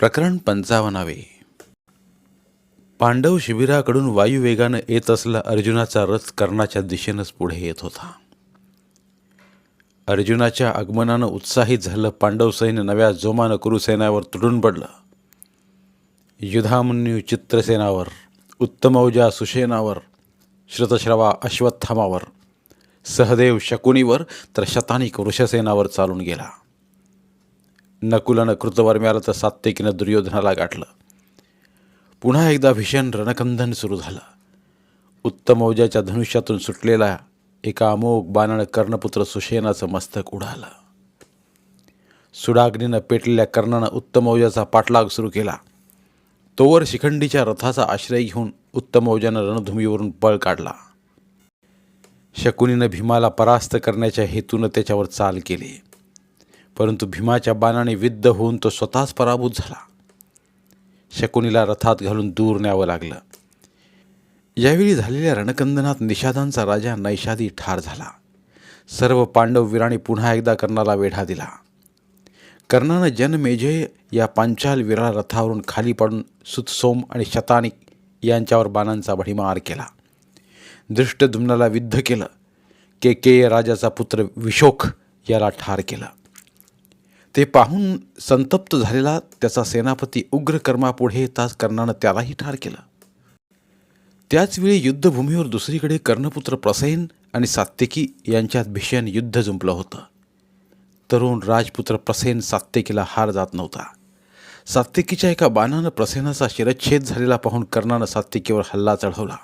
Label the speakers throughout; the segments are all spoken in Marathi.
Speaker 1: प्रकरण पंचावन्नावे. पांडव शिबिराकडून वायुवेगानं येत असला अर्जुनाचा रथ कर्णाच्या दिशेनंच पुढे येत होता. अर्जुनाच्या आगमनानं उत्साहित झालं पांडव सैन्य नव्या जोमानं कुरुसेनावर तुडून पडलं. युधामन्यू चित्रसेनावर उत्तमौजा सुसेनावर श्रुतश्रवा अश्वत्थामावर सहदेव शकुनीवर तर शतानिक वृषसेनावर चालून गेला. नकुलानं कृतवर्म्याला तर सात्विकीनं दुर्योधनाला गाठलं. पुन्हा एकदा भीषण रणकंदन सुरू झालं. उत्तमौजाच्या धनुष्यातून सुटलेला एका अमोघ बाणानं कर्णपुत्र सुशेनाचं मस्तक उडालं. सुडाग्नीनं पेटलेल्या कर्णानं उत्तमौजाचा पाठलाग सुरू केला. तोवर शिखंडीच्या रथाचा आश्रय घेऊन उत्तमौजानं रणभूमीवरून पळ काढला. शकुनीनं भीमाला परास्त करण्याच्या हेतूनं त्याच्यावर चाल केली. परंतु भीमाच्या बाणाने विद्ध होऊन तो स्वतःच पराभूत झाला. शकुनीला रथात घालून दूर न्यावं लागलं. यावेळी झालेल्या रणकंदनात निषादांचा राजा नैषादी ठार झाला. सर्व पांडव वीराने पुन्हा एकदा कर्णाला वेढा दिला. कर्णानं जनमेजय या पांचाल वीरा रथावरून खाली पडून सुतसोम आणि शतानिक यांच्यावर बाणांचा भडीमार केला. दृष्टधुम्नाला विद्ध केलं. के के राजाचा पुत्र विशोक याला ठार केलं. ते पाहून संतप्त झालेला त्याचा सेनापती उग्र कर्मापुढे येताच कर्णानं त्यालाही ठार केलं. त्याचवेळी युद्धभूमीवर दुसरीकडे कर्णपुत्र प्रसेन आणि सात्यकी यांच्यात भीषण युद्ध जुंपलं होतं. तरुण राजपुत्र प्रसेन सात्यकीला हार जात नव्हता. सात्यकीच्या एका बाणानं प्रसेनाचा शिरच्छेद झालेला पाहून कर्णानं सात्यकीवर हल्ला चढवला.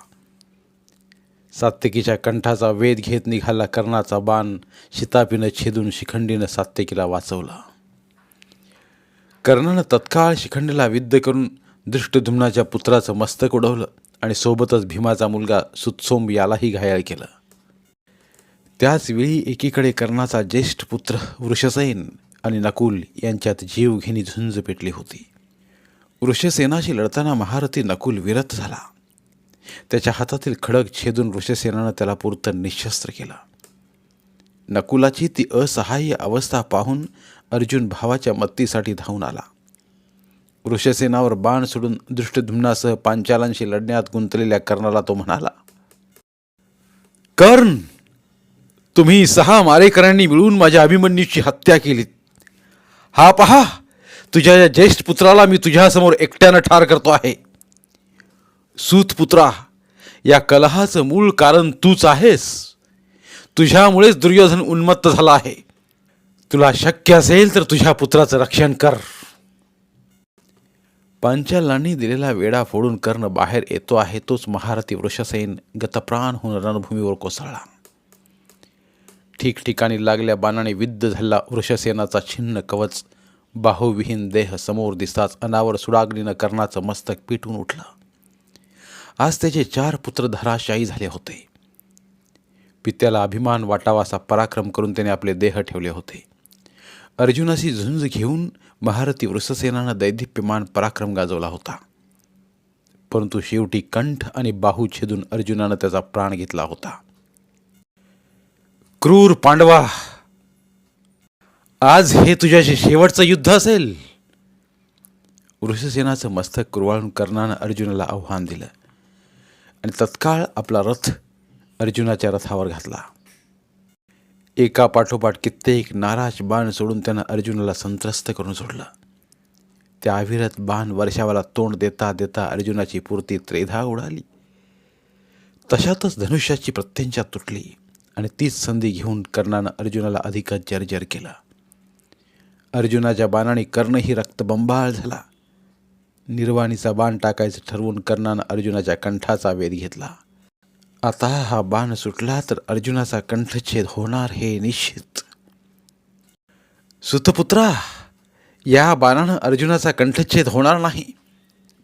Speaker 1: सात्यकीच्या कंठाचा वेध घेत निघाला कर्णाचा बाण शितापीनं छेदून शिखंडीनं सात्यकीला वाचवला. कर्णानं तत्काळ शिखंडीला विद्ध करून दृष्टधुम्नाच्या पुत्राचं मस्तक उडवलं आणि सोबतच भीमाचा मुलगा सुत्सोम यालाही घायाळ केलं. त्याचवेळी एकीकडे कर्णाचा ज्येष्ठ पुत्र वृषसेन आणि नकुल यांच्यात जीवघेणी झुंज पेटली होती. वृषसेनाशी लढताना महारथी नकुल विरत झाला. त्याच्या हातातील खडक छेदून वृषसेनानं त्याला पुरतं निशस्त्र केलं. नकुलाची ती असहाय्य अवस्था पाहून अर्जुन भावाच्या मत्तीसाठी धावून आला. वृषसेनावर बाण सोडून दृष्टधुम्नासह पांचालांशी लढण्यात गुंतलेल्या कर्णाला तो म्हणाला कर्ण तुम्ही सहा मारेकरांनी मिळून माझ्या अभिमन्यूची हत्या केली हा पहा तुझ्या या ज्येष्ठ पुत्राला मी तुझ्यासमोर एकट्यानं ठार करतो आहे. सूतपुत्रा या कलहाचं मूळ कारण तूच आहेस. तुझ्यामुळेच दुर्योधन उन्मत्त झाला आहे. तुला शक्य असेल तर तुझ्या पुत्राचं रक्षण कर. पांचालांनी दिलेला वेडा फोडून कर्ण बाहेर येतो आहे तोच महारथी वृषसेन गतप्राण होऊन रणभूमीवर कोसळला. ठिकठिकाणी लागल्या बाणाने विद्ध झाला वृषसेनाचा छिन्न कवच. बाहुविहीन देह समोर दिसताच अनावर सुडाग्नीनं कर्णाचं मस्तक पिटून उठलं. आज त्याचे चार पुत्र धराशायी झाले होते. पित्याला अभिमान वाटावासा पराक्रम करून त्याने आपले देह ठेवले होते. अर्जुनाशी झुंज घेऊन महारथी वृषसेनानं दैदिप्यमान पराक्रम गाजवला होता. परंतु शेवटी कंठ आणि बाहू छेदून अर्जुनानं त्याचा प्राण घेतला होता. क्रूर पांडवा आज हे तुझ्याशी शेवटचं युद्ध असेल. वृषसेनाचं मस्तक कुरवाळून कर्णानं अर्जुनाला आव्हान दिलं आणि तत्काळ आपला रथ अर्जुनाच्या रथावर घातला. एका पाठोपाठ कित्येक नाराज बाण सोडून त्यानं अर्जुनाला संत्रस्त करून सोडलं. त्या अविरत बाण वर्षावाला तोंड देता देता अर्जुनाची पूर्ती त्रेधा उडाली. तशातच धनुष्याची प्रत्यंचा तुटली आणि तीच संधी घेऊन कर्णानं अर्जुनाला अधिकच जर्जर केला. अर्जुनाच्या बाणाने कर्णही रक्तबंबाळ झाला. निर्वाणीचा बाण टाकायचं ठरवून कर्णानं अर्जुनाच्या कंठाचा वेध घेतला. आता हा बाण सुटला तर अर्जुनाचा कंठच्छेद होणार हे निश्चित. सुतपुत्रा या बाणानं अर्जुनाचा कंठच्छेद होणार नाही.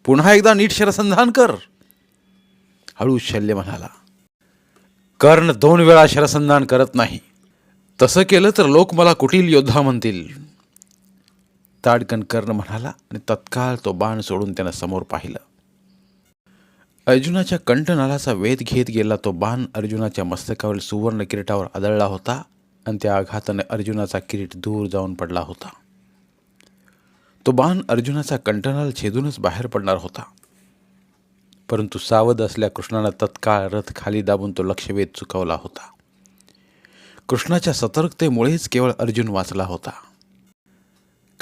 Speaker 1: पुन्हा एकदा नीट शरसंधान कर. हळू शल्य म्हणाला. कर्ण दोन वेळा शरसंधान करत नाही. तसं केलं तर लोक मला कुटील योद्धा म्हणतील. ताडकन कर्ण म्हणाला आणि तत्काळ तो बाण सोडून त्यानं समोर पाहिलं. अर्जुनाच्या कंठनालाचा वेध घेत गेला तो बाण अर्जुनाच्या मस्तकावरील सुवर्ण किरीटावर आदळला होता आणि त्या आघाताने अर्जुनाचा किरीट दूर जाऊन पडला होता. तो बाण अर्जुनाचा कंठनाल छेदूनच बाहेर पडणार होता. परंतु सावध असल्या कृष्णानं तत्काळ रथ खाली दाबून तो लक्षवेध चुकवला होता. कृष्णाच्या सतर्कतेमुळेच केवळ अर्जुन वाचला होता.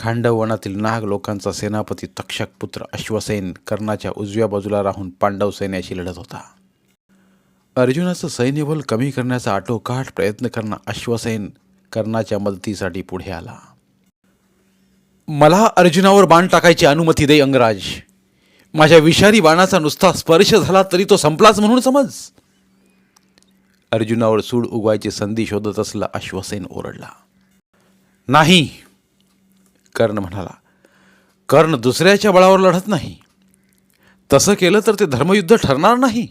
Speaker 1: खांडववनातील नाग लोकांचा सेनापती तक्षक पुत्र अश्वसेन कर्णाच्या उजव्या बाजूला राहून पांडव सैन्याशी लढत होता. अर्जुनाचं सैन्यबल कमी करण्याचा आटोकाट प्रयत्न करणं अश्वसेन कर्णाच्या मदतीसाठी पुढे आला. मला अर्जुनावर बाण टाकायची अनुमती दे अंगराज. माझ्या विषारी बाणाचा नुसता स्पर्श झाला तरी तो संपलाच म्हणून समज. अर्जुनावर सूड उगवायची संधी शोधत असला अश्वसेन ओरडला. नाही कर्ण म्हणाला कर्ण दुसऱ्याच्या बळावर लढत नाही. तसं केलं तर ते धर्मयुद्ध ठरणार नाही.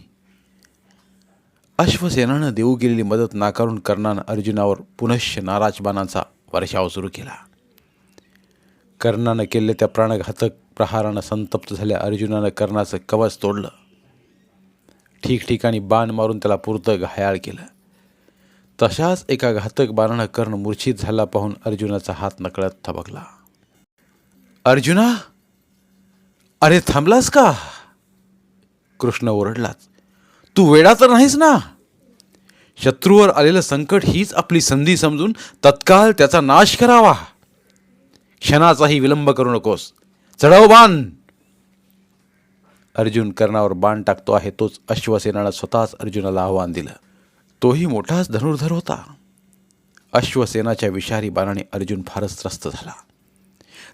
Speaker 1: अश्वसेनानं देऊ गेलेली मदत नाकारून कर्णानं अर्जुनावर पुनश्च नाराज बाणाचा वर्षाव सुरू केला. कर्णानं केलेल्या त्या प्राणघातक प्रहारानं संतप्त झाल्या अर्जुनानं कर्णाचं कवच तोडलं. ठिकठिकाणी बाण मारून त्याला पुरतं घायाळ केलं. तशाच एका घातक बाणानं कर्ण मूर्छित झाला पाहून अर्जुनाचा हात नकळत थबकला. अर्जुना? अरे थांबलास का? कृष्ण ओरडलाच. तू वेडा तर नाहीस ना? शत्रूवर आलेलं संकट हीच आपली संधी समजून तत्काळ त्याचा नाश करावा. क्षणाचाही विलंब करू नकोस. चढव बाण! अर्जुन कर्णावर बाण टाकतो आहे तोच अश्वसेनानं स्वतःच अर्जुनाला आव्हान दिलं. तोही मोठाच धनुर्धर होता. अश्वसेनाच्या विषारी बाणाने अर्जुन फारच त्रस्त झाला.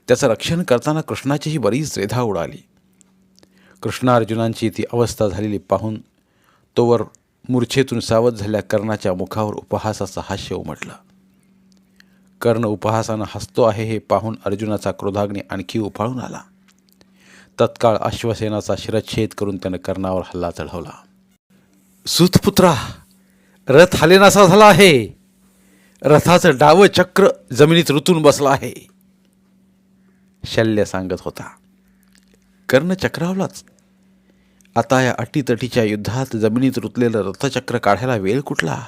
Speaker 1: त्याचं रक्षण करताना कृष्णाचीही बरीच रेधा उडाली. कृष्णा अर्जुनांची ती अवस्था झालेली पाहून तोवर मूर्छेतून सावध झाल्या कर्णाच्या मुखावर उपहासाचं हास्य उमटलं. कर्ण उपहासानं हसतो आहे हे पाहून अर्जुनाचा क्रोधाग्नी आणखी उफाळून आला. तत्काळ अश्वसेनाचा शिरच्छेद करून त्यानं कर्णावर हल्ला चढवला. सुतपुत्रा रथ हालेनासा झाला आहे. रथाचं डावं चक्र जमिनीत रुतून बसलं आहे. शल्य सांगत होता. कर्ण चक्रावलाच. आता या अटीतटीच्या युद्धात जमिनीत रुतलेलं रथचक्र काढायला वेळ कुठला?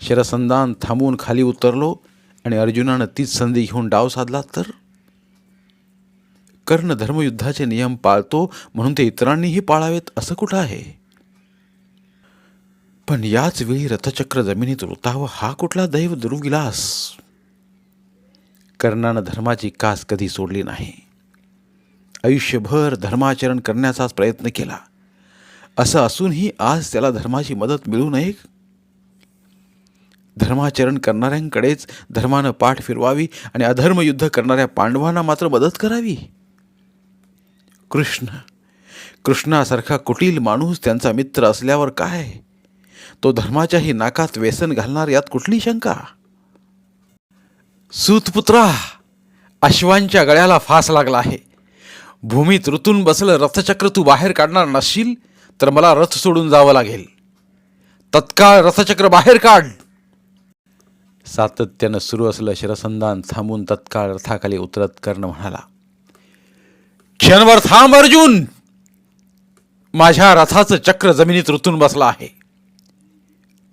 Speaker 1: शरसंधान थांबून खाली उतरलो आणि अर्जुनानं तीच संधी घेऊन डाव साधला तर? कर्ण धर्मयुद्धाचे नियम पाळतो म्हणून ते इतरांनीही पाळावेत असं कुठं आहे? पण याच वेळी रथचक्र जमिनीत रुतावं हा कुठला दैव दुर्विलास? कर्णानं धर्माची कास कधी सोडली नाही. आयुष्यभर धर्माचरण करण्याचाच प्रयत्न केला. असं असूनही आज त्याला धर्माची मदत मिळू नये? धर्माचरण करणाऱ्यांकडेच धर्मानं पाठ फिरवावी आणि अधर्मयुद्ध करणाऱ्या पांडवांना मात्र मदत करावी? कृष्ण. कृष्णासारखा कुटील माणूस त्यांचा मित्र असल्यावर काय? तो धर्माच्याही नाकात व्यसन घालणार यात कुठली शंका? सूतपुत्रा अश्वांच्या गळ्याला फास लागला आहे. भूमीत ऋतून बसलं रथचक्र तू बाहेर काढणार नसशील तर मला रथ सोडून जावं लागेल. तत्काळ रथचक्र बाहेर काढ! सातत्यानं सुरू असलं शिरसंधान थांबून तत्काळ रथाखाली उतरत कर्ण म्हणाला क्षणभर थांब अर्जुन! माझ्या रथाचं चक्र जमिनीत रुतून बसलं आहे.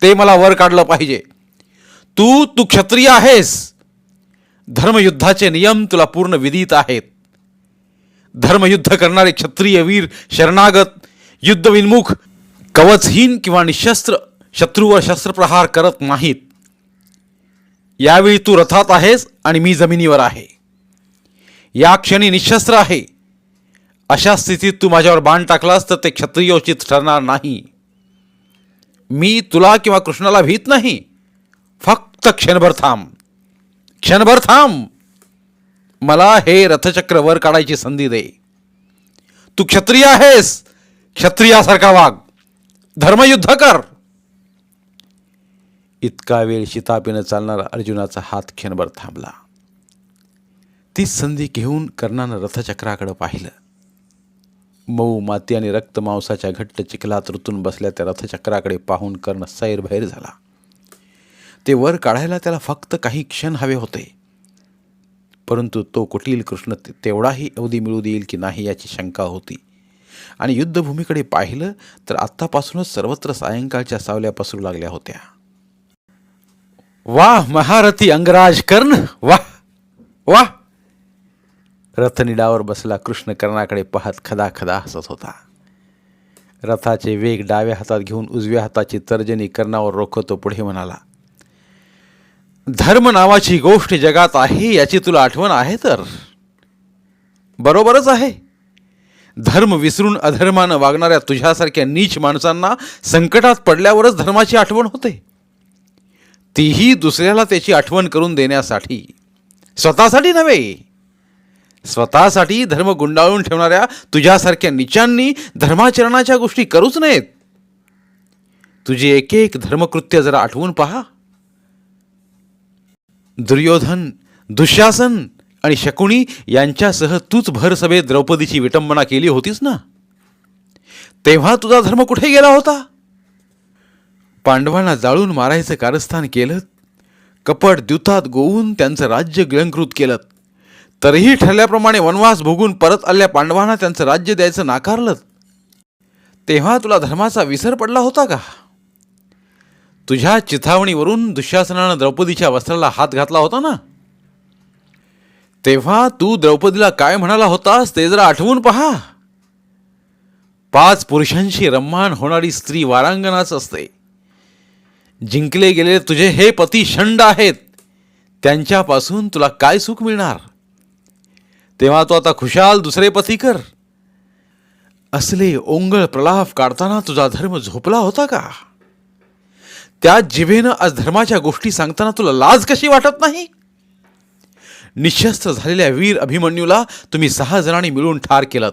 Speaker 1: ते मला वर काढलं पाहिजे. तू तू क्षत्रिय आहेस! धर्मयुद्धाचे नियम तुला पूर्ण विदित आहेत. धर्मयुद्ध करणारे क्षत्रिय वीर शरणागत युद्धविन्मुख कवचहीन किंवा निशस्त्र शत्रूवर शस्त्रप्रहार करत नाहीत. यावेळी तू रथात आहेस आणि मी जमिनीवर आहे. या क्षणी निशस्त्र आहे. अशा स्थितीत तू माझ्यावर बाण टाकलास तर ते क्षत्रियोचित ठरणार नाही. मी तुला किंवा कृष्णाला भीत नाही. फक्त क्षणभर थांब. क्षणभर थांब. मला हे रथचक्र वर काढायची संधी दे. तू क्षत्रिय आहेस. क्षत्रियासारखा वाघ धर्मयुद्ध कर. इतका वेळ शितापीनं चालणारा अर्जुनाचा हात क्षणभर थांबला. ती संधी घेऊन कर्णानं रथचक्राकडे पाहिलं. मऊ माती आणि रक्त मांसाच्या घट्ट चिखलात रुतून बसल्या त्या रथचक्राकडे पाहून कर्ण सैरभैर झाला. ते वर काढायला त्याला फक्त काही क्षण हवे होते. परंतु तो कुटील कृष्ण तेवढाही अवधी मिळू देईल की नाही याची शंका होती. आणि युद्धभूमीकडे पाहिलं तर आत्तापासूनच सर्वत्र सायंकाळच्या सावल्या पसरू लागल्या होत्या. वाह महारथी अंगराज कर्ण! वाह! वाह! रथनिडावर बसला कृष्ण कर्णाकडे पाहत खदा खदा हसत होता. रथाचे वेग डाव्या हातात घेऊन उजव्या हाताची तर्जनी कर्णावर रोखतो पुढे म्हणाला धर्म नावाची गोष्ट जगात आहे याची तुला आठवण आहे तर? बरोबरच आहे. धर्म विसरून अधर्मानं वागणाऱ्या तुझ्यासारख्या नीच माणसांना संकटात पडल्यावरच धर्माची आठवण होते. तीही दुसऱ्याला त्याची आठवण करून देण्यासाठी. स्वतःसाठी नव्हे. स्वतःसाठी धर्म गुंडाळून ठेवणाऱ्या तुझ्यासारख्या निचांनी धर्माचरणाच्या गोष्टी करूच नयेत. तुझी एक एक धर्मकृत्य जरा आठवून पहा. दुर्योधन दुःशासन आणि शकुणी यांच्यासह तूच भर सभेत द्रौपदीची विटंबना केली होतीस ना? तेव्हा तुझा धर्म कुठे गेला होता? पांडवांना जाळून मारायचं कारस्थान केलं कपट द्युतात गोवून त्यांचं राज्य गिळंकृत केलं तरीही ठरल्याप्रमाणे वनवास भोगून परत आलेल्या पांडवांना त्यांचं राज्य द्यायचं नाकारलं. तेव्हा तुला धर्माचा विसर पडला होता का? तुझ्या चिथावणीवरून दुःशासनानं द्रौपदीच्या वस्त्राला हात घातला होता ना? तेव्हा तू द्रौपदीला काय म्हणाला होतास ते जरा आठवून पहा. पाच पुरुषांशी रम्मान होणारी स्त्री वारांगणाच असते. जिंकले गेलेले तुझे हे पती शंड आहेत. त्यांच्यापासून तुला काय सुख मिळणार? तेव्हा तू आता खुशाल दुसरे पती कर. असले ओंगळ प्रलाप काढताना तुझा धर्म झोपला होता का? त्या जिभेनं आज धर्माच्या गोष्टी सांगताना तुला लाज कशी वाटत नाही? निशस्त्र झालेल्या वीर अभिमन्यूला तुम्ही सहा जणांनी मिळून ठार केलं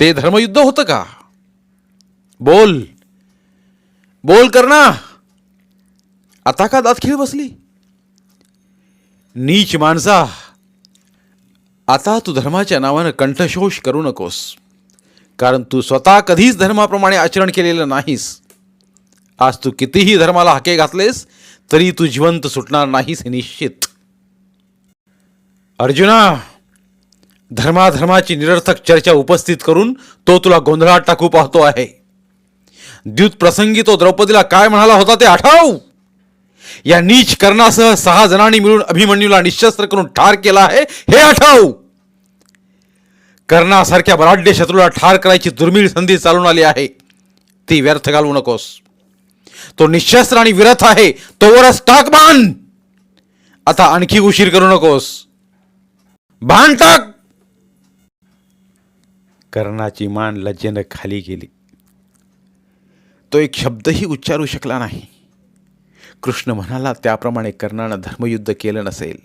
Speaker 1: ते धर्मयुद्ध होतं का? बोल. बोल कर ना आता का दातखीळ बसली? नीच माणसा. आता तू धर्माच्या नावानं कंठशोष करू नकोस. कारण तू स्वतः कधीच धर्माप्रमाणे आचरण केलेलं नाहीस. आज तू कितीही धर्माला हाके घातलेस तरी तू जिवंत सुटणार नाहीस हे निश्चित. अर्जुना धर्माधर्माची निरर्थक चर्चा उपस्थित करून तो तुला गोंधळात टाकू पाहतो आहे. द्युत प्रसंगी तो द्रौपदीला काय म्हणाला होता ते आठव. या नीच कर्णासह सहा जणांनी मिळून अभिमन्यूला निशस्त्र करून ठार केला आहे हे आठव. कर्णासारख्या बराढ्य शत्रूला ठार करायची दुर्मिळ संधी चालून आली आहे. ती व्यर्थ घालवू नकोस. तो निशस्त्र आणि विरथ आहे. तोवरच टाक बाण. आता आणखी उशीर करू नकोस. भान टाक. कर्णाची मान लज्जेनं खाली गेली. तो एक शब्दही उच्चारू शकला नाही. कृष्ण म्हणाला त्याप्रमाणे कर्णानं धर्मयुद्ध केलं नसेल.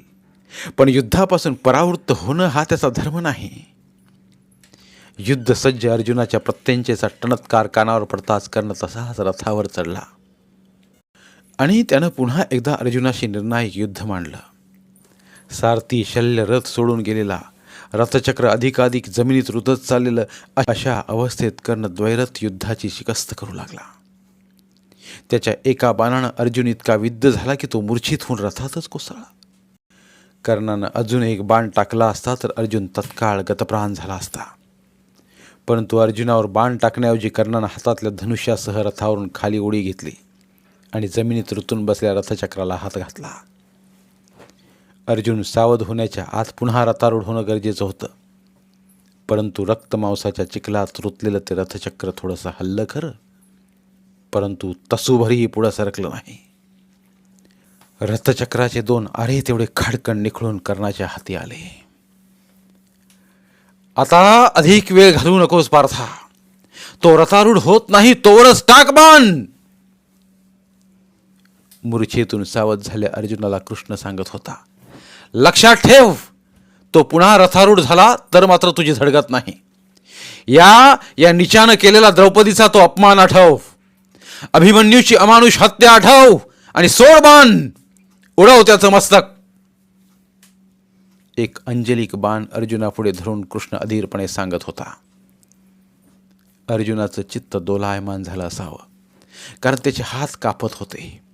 Speaker 1: पण युद्धापासून परावृत्त होणं हा त्याचा धर्म नाही. युद्ध सज्ज अर्जुनाच्या प्रत्यंचेचा टणत्कार कानावर पडताच कर्ण तसाच रथावर चढला. आणि त्यानं पुन्हा एकदा अर्जुनाशी निर्णायक युद्ध मांडलं. सारथी शल्य रथ सोडून गेलेला रथचक्र अधिकाधिक जमिनीत रुतत चाललेलं अशा अवस्थेत कर्ण द्वैरथ युद्धाची शिकस्त करू लागला. त्याच्या एका बाणानं अर्जुन इतका विद्ध झाला की तो मूर्छित होऊन रथातच कोसळला. कर्णानं अजून एक बाण टाकला असता तर अर्जुन तत्काळ गतप्राण झाला असता. परंतु अर्जुनावर बाण टाकण्याऐवजी कर्णानं हातातल्या धनुष्यासह रथावरून खाली उडी घेतली. आणि जमिनीत रुतून बसल्या रथचक्राला हात घातला. अर्जुन सावध होण्याच्या आत पुन्हा रथारूढ होणं गरजेचं होतं. परंतु रक्तमांसाच्या चिखलात रुतलेलं ते रथचक्र थोडंसं हल्लं खरं परंतु तसूभरीही पुढं सरकलं नाही. रथचक्राचे दोन आरे तेवढे खडकण निखळून कर्णाच्या हाती आले. आता अधिक वेळ घालवू नकोस पार्था. तो रथारूढ होत नाही तोवरच टाक बाण मूर्छेतून सावध झाल्या अर्जुनाला कृष्ण सांगत होता लक्षात ठेव तो पुन्हा रथारूढ झाला तर मात्र तुझी झडगत नाही. या या निचानं केलेला द्रौपदीचा तो अपमान आठव. अभिमन्यूची अमानुष हत्या आठव आणि सोड बाण उडव त्याचं मस्तक. एक अंजलिक बाण अर्जुनापुढे धरून कृष्ण अधीरपणे सांगत होता अर्जुनाचं चित्त दोलायमान झालं असावं कारण त्याचे हात कापत होते.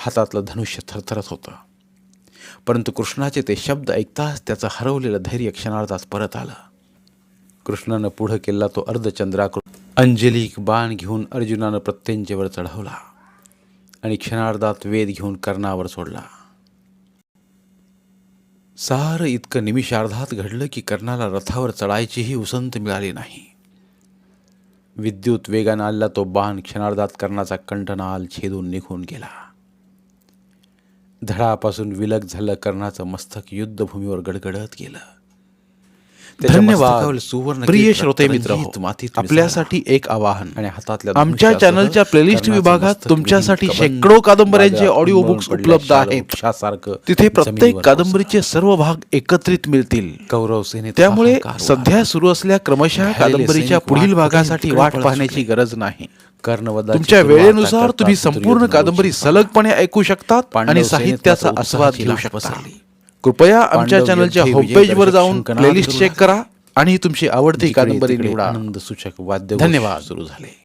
Speaker 1: हातातलं धनुष्य थरथरत होतं. परंतु कृष्णाचे ते शब्द ऐकताच त्याचं हरवलेलं धैर्य क्षणार्धात परत आलं. कृष्णानं पुढं केला तो अर्धचंद्राकृत अंजलिक बाण घेऊन अर्जुनानं प्रत्यंजेवर चढवला आणि क्षणार्धात वेद घेऊन कर्णावर सोडला. सारं इतकं निमिषार्धात घडलं की कर्णाला रथावर चढायचीही उसंत मिळाली नाही. विद्युत वेगानं आलेला तो बाण क्षणार्धात कर्णाचा कंठनाल छेदून निघून गेला. धडापासून विलग झालं कर्णाचं मस्तक युद्धभूमीवर गडगडत गेलं.
Speaker 2: धन्यवाद.
Speaker 1: सुवर्ण
Speaker 2: प्रिय श्रोते मित्र आपल्यासाठी एक आवाहन.
Speaker 1: आणि हातातल्या
Speaker 2: आमच्या चॅनलच्या प्लेलिस्ट विभागात तुमच्यासाठी शेकडो कादंबऱ्यांचे ऑडिओ बुक्स उपलब्ध आहेत. तिथे प्रत्येक कादंबरीचे सर्व भाग एकत्रित मिळतील.
Speaker 1: कौरव सेनेत
Speaker 2: त्यामुळे. सध्या सुरू असलेल्या क्रमशः कादंबरीच्या पुढील भागासाठी वाट पाहण्याची गरज नाही.
Speaker 1: कर्णवधाची
Speaker 2: तुमच्या वेळेनुसार तुम्ही संपूर्ण कादंबरी. सलगपणे ऐकू शकतात आणि साहित्याचा आस्वाद घेऊ शकता. कृपया आमच्या चॅनलच्या
Speaker 1: योद्धे
Speaker 2: होम
Speaker 1: विजय
Speaker 2: पेजवर जाऊन प्लेलिस्ट चेक करा आणि तुमची आवडती कादंबरी निवडा
Speaker 1: आनंद सूचक वाद्य
Speaker 2: धन्यवाद.
Speaker 1: सुरू झाले